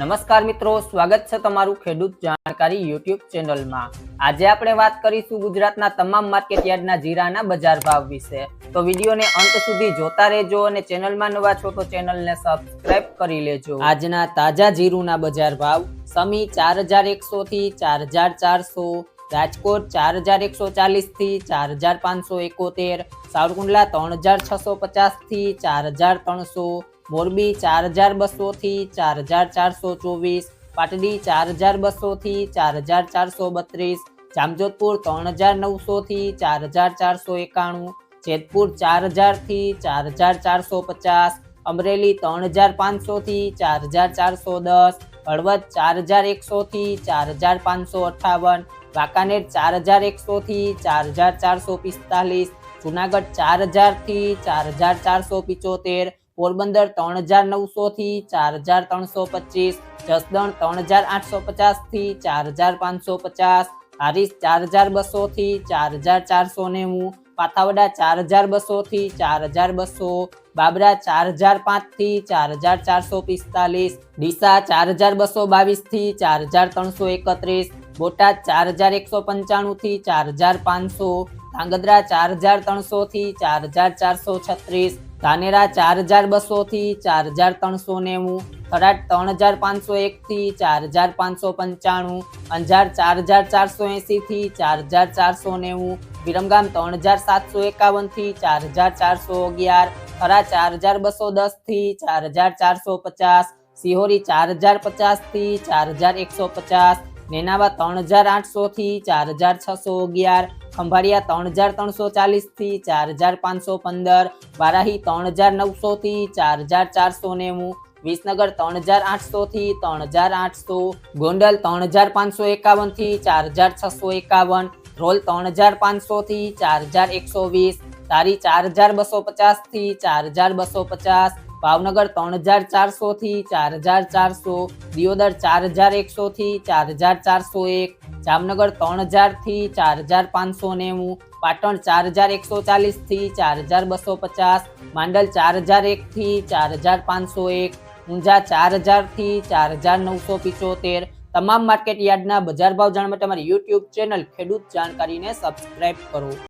નમસ્કાર મિત્રો, સ્વાગત છે તમારું ખેડૂત જાણકારી યુટ્યુબ ચેનલમાં. આજે આપણે વાત કરીશું ગુજરાતના તમામ માર્કેટ યાર્ડના જીરાના બજાર ભાવ વિશે. તો વિડીયોને અંત સુધી જોતા રહેજો અને ચેનલમાં નવા છો તો ચેનલને સબસ્ક્રાઇબ કરી લેજો. આજના તાજા જીરુના બજાર ભાવ સમી ચાર હજાર એકસો થી ચાર હજાર ચારસો રાજકોટ ચાર હજાર એકસો ચાલીસથી ચાર હજાર પાંચસો એકોતેર સાવરકુંડલા ત્રણ હજાર છસો પચાસથી ચાર હજાર ત્રણસો મોરબી ચાર હજાર બસોથી ચાર હજાર ચારસો ચોવીસ પાટડી ચાર હજાર બસોથી ચાર હજાર ચારસો બત્રીસ જામજોધપુર ત્રણ હજાર નવસોથી ચાર હજાર ચારસો એકાણું જેતપુર ચાર હજારથી ચાર હજાર ચારસો પચાસ અમરેલી ત્રણ હજાર પાંચસોથી ચાર હજાર ચારસો દસ હળવદ ચાર હજાર એકસોથી ચાર હજાર પાંચસો અઠાવન વાંકાનેર ચાર હજાર એકસો થી ચાર હજાર ચારસો પિસ્તાલીસ જુનાગઢ ચાર હજારથી ચાર હજાર ચારસો પિચોતેર પોરબંદર ત્રણ હજાર નવસો થી ચાર હજાર ત્રણસો પચીસ જસદણ ત્રણ હજાર આઠસો પચાસથી ચાર હજાર પાંચસો પચાસ હારીસ ચાર હજાર બસો થી ચાર હજાર ચારસો નેવું પાથાવડા ચાર હજાર બસો થી ચાર હજાર બસો બાબરા ચાર હજાર પાંચથી ચાર હજાર ચારસો પિસ્તાલીસ ડીસા ચાર હજાર બસો બાવીસથી ચાર હજાર ત્રણસો એકત્રીસ બોટાદ ચાર હજાર એકસો પંચાણું થી ચાર હજાર પાંચસો ધાંગધ્રા ચાર હજાર ત્રણસો થી ચાર હજાર ચારસો છત્રીસ ધાનેરા ચાર હજાર બસો થી ચાર હજાર ત્રણસો નેવું થરાદ ત્રણ હજાર પાંચસો એક થી ચાર હજાર પાંચસો પંચાણું અંજાર ચાર હજાર ચારસો એંસી થી ચાર હજાર ચારસો નેવું વિરમગામ ત્રણ હજાર સાતસો એકાવનથી ચાર હજાર ચારસો અગિયાર થરા ચાર હજાર બસો દસથી ચાર હજાર ચારસો પચાસ સિહોરી ચાર હજાર પચાસથી ચાર હજાર એકસો પચાસ નેનાવા ત્રણ હજાર આઠસો થી ચાર હજાર છસો અગિયાર, ખંભાળિયા ત્રણ હજાર ત્રણસો ચાલીસથી ચાર હજાર પાંચસો પંદર, વારાહી ત્રણ હજાર નવસો થી ચાર હજાર ચારસો નેવું, વિસનગર ત્રણ હજાર આઠસો થી ત્રણ હજાર આઠસો, ગોંડલ ત્રણ હજાર પાંચસો એકાવનથી ચાર હજાર છસો એકાવન રોલ ત્રણ હજાર પાંચસો થી ચાર હજાર એકસો વીસ, તારી ચાર હજાર બસો પચાસથી ચાર હજાર બસો પચાસ ભાવનગર ત્રણ હજાર ચારસો થી ચાર હજાર ચારસો, દિયોદર ચાર હજાર એકસો થી ચાર હજાર ચારસો એક, જામનગર ત્રણ હજારથી ચાર હજાર પાંચસો નેવું, પાટણ ચાર હજાર એકસો ચાલીસથી ચાર હજાર બસો પચાસ, માંડલ ચાર હજાર એક થી ચાર હજાર પાંચસો એક, ઊંઝા ચાર હજારથી ચાર હજાર નવસો પિચોતેર. તમામ માર્કેટ યાર્ડના બજાર ભાવ જાણવા માટે અમારી યુટ્યુબ ચેનલ ખેડૂત જાણકારીને સબસ્ક્રાઇબ કરો.